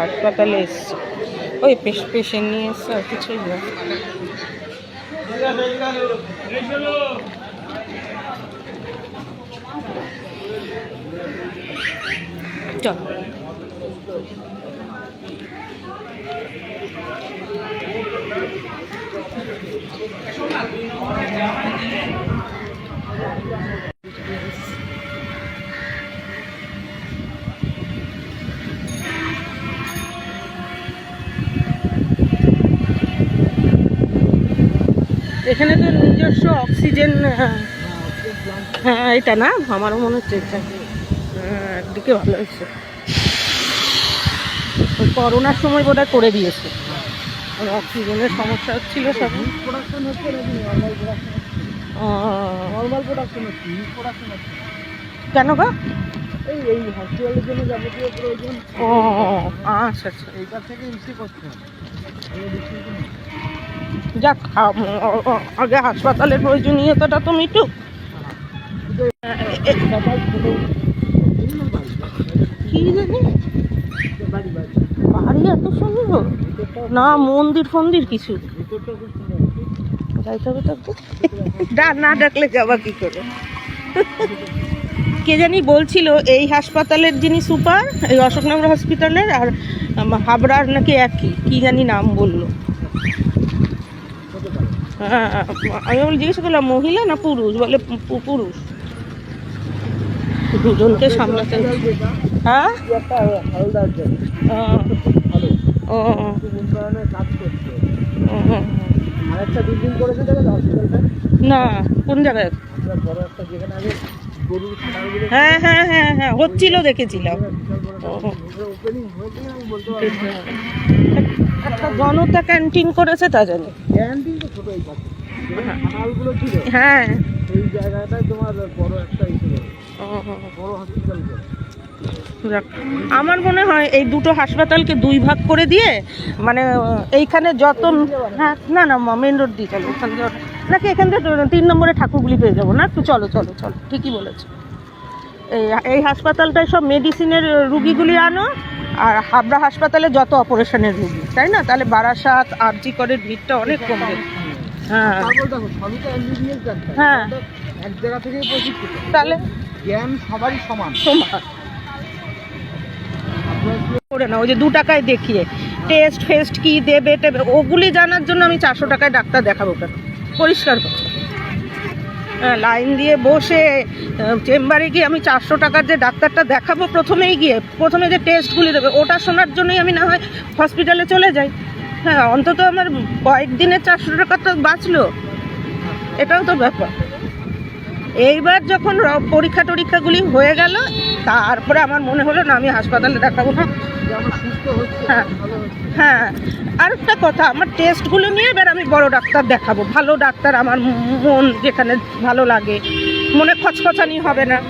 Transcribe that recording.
হাসপাতালে এসছি। ওই পেশেন্ট নিয়ে এসছে আর কিছুই না। চল। এখানে তো নিজস্ব অক্সিজেন হ্যাঁ এটা না? আমারও মনে হচ্ছে এটা। হ্যাঁ, একদিকে ভালো হয়েছে। ওই করোনার সময় বোধহয় করে দিয়েছে। অক্সিজেনের সমস্যা হচ্ছিল সব। প্রোডাকশন হচ্ছে নাকি? নর্মাল প্রোডাকশন ও, নর্মাল প্রোডাকশন হচ্ছে প্রোডাকশন হচ্ছে। কেন গো? এই এই হসপিটালের জন্য যাবতীয় প্রয়োজন। ও আচ্ছা আচ্ছা। এইটার থেকে ইসি করতে যাক আগে হাসপাতালের প্রয়োজনীয়তাটা তো মিটুক। কি জানি বাড়ি এত সুন্দর না মন্দির ফন্দির কিছু। যাইতে হবে তো ডাক না ডাকলে যাবা কি করে কে জানি বলছিল এই হাসপাতালের যিনি সুপার এই অশোকনগর হসপিটালের আর হাবড়ার নাকি একই কি জানি নাম বলল। হ্যাঁ আমি জিজ্ঞেস করলাম মহিলা না পুরুষ? বলে পুরুষ। দুজনকে সামলাতে হ্যাঁ? না, কোন জায়গায়? হ্যাঁ হ্যাঁ হ্যাঁ হ্যাঁ হচ্ছিল দেখেছিলাম। একটা জনতা ক্যান্টিন করেছে তা জানি। হ্যাঁ। এই জায়গাটায় তোমার বড় একটা করে যাক, আমার মনে হয় এই দুটো হাসপাতালকে দুই ভাগ করে দিয়ে মানে এইখানে যত না না মেন রোড দিয়ে চলো ওখান দিয়ে নাকি এখান থেকে তিন নম্বরে ঠাকুরগুলি পেয়ে যাব না? একটু চলো চলো চলো ঠিকই বলেছ। এই এই হাসপাতালটায় সব মেডিসিনের রুগীগুলি আনো আর হাবড়া হাসপাতালে যত অপারেশনের রুগী তাই না? তাহলে বারাসাত আরজি করের ভিড়টা অনেক কমবে হ্যাঁ। হ্যাঁ। এক জায়গা প্রশিক্ষিত। তাহলে জ্ঞান সবারই সমান। করে না, ওই যে দু টাকায় দেখিয়ে। টেস্ট ফেস্ট কি দেবে টেবে, ওগুলি জানার জন্য আমি চারশো টাকায় ডাক্তার দেখাবো কেন পরিষ্কার হ্যাঁ লাইন দিয়ে বসে চেম্বারে গিয়ে আমি চারশো টাকার যে ডাক্তারটা দেখাবো প্রথমেই গিয়ে, প্রথমে যে টেস্টগুলি দেবে, ওটা শোনার জন্যই আমি না হয় হসপিটালে চলে যাই। হ্যাঁ অন্তত আমার কয়েকদিনের চারশো টাকা তো বাঁচলো। এটাও তো ব্যাপার। এইবার যখন পরীক্ষা টরীক্ষাগুলি হয়ে গেল, তারপরে আমার মনে হলো, না, আমি হাসপাতালে দেখাবো। না হ্যাঁ। হ্যাঁ। আর একটা কথা, আমার টেস্টগুলো নিয়ে এবার আমি বড় ডাক্তার দেখাবো। ভালো ডাক্তার আমার মন যেখানে ভালো লাগে। মনে খচখচানি হবে না।